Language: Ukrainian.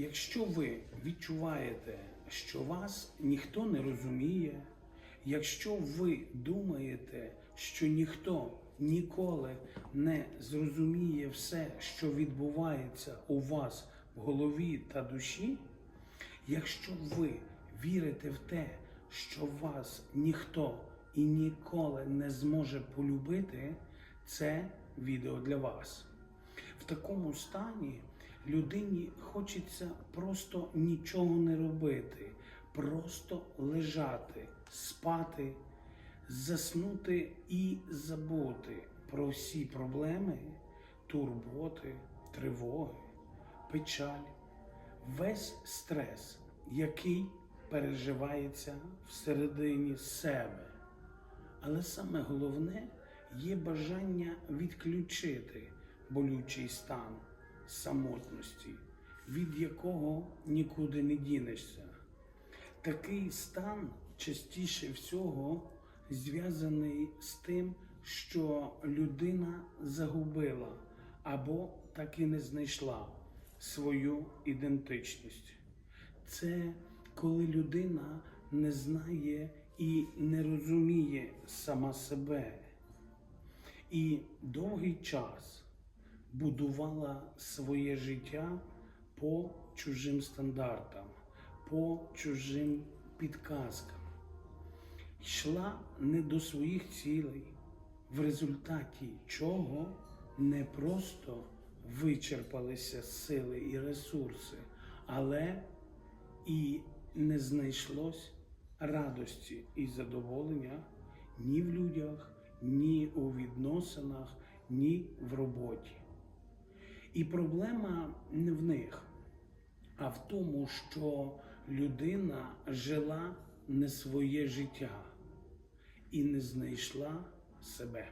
Якщо ви відчуваєте, що вас ніхто не розуміє, якщо ви думаєте, що ніхто ніколи не зрозуміє все, що відбувається у вас в голові та душі, якщо ви вірите в те, що вас ніхто і ніколи не зможе полюбити, це відео для вас. В такому стані людині хочеться просто нічого не робити, просто лежати, спати, заснути і забути про всі проблеми, турботи, тривоги, печаль, весь стрес, який переживається всередині себе. Але саме головне є бажання відключити болючий стан самотності, від якого нікуди не дінешся. Такий стан частіше всього зв'язаний з тим, що людина загубила або так і не знайшла свою ідентичність. Це коли людина не знає і не розуміє сама себе. І довгий час будувала своє життя по чужим стандартам, по чужим підказкам. Йшла не до своїх цілей, в результаті чого не просто вичерпалися сили і ресурси, але і не знайшлось радості і задоволення ні в людях, ні у відносинах, ні в роботі. І проблема не в них, а в тому, що людина жила не своє життя і не знайшла себе.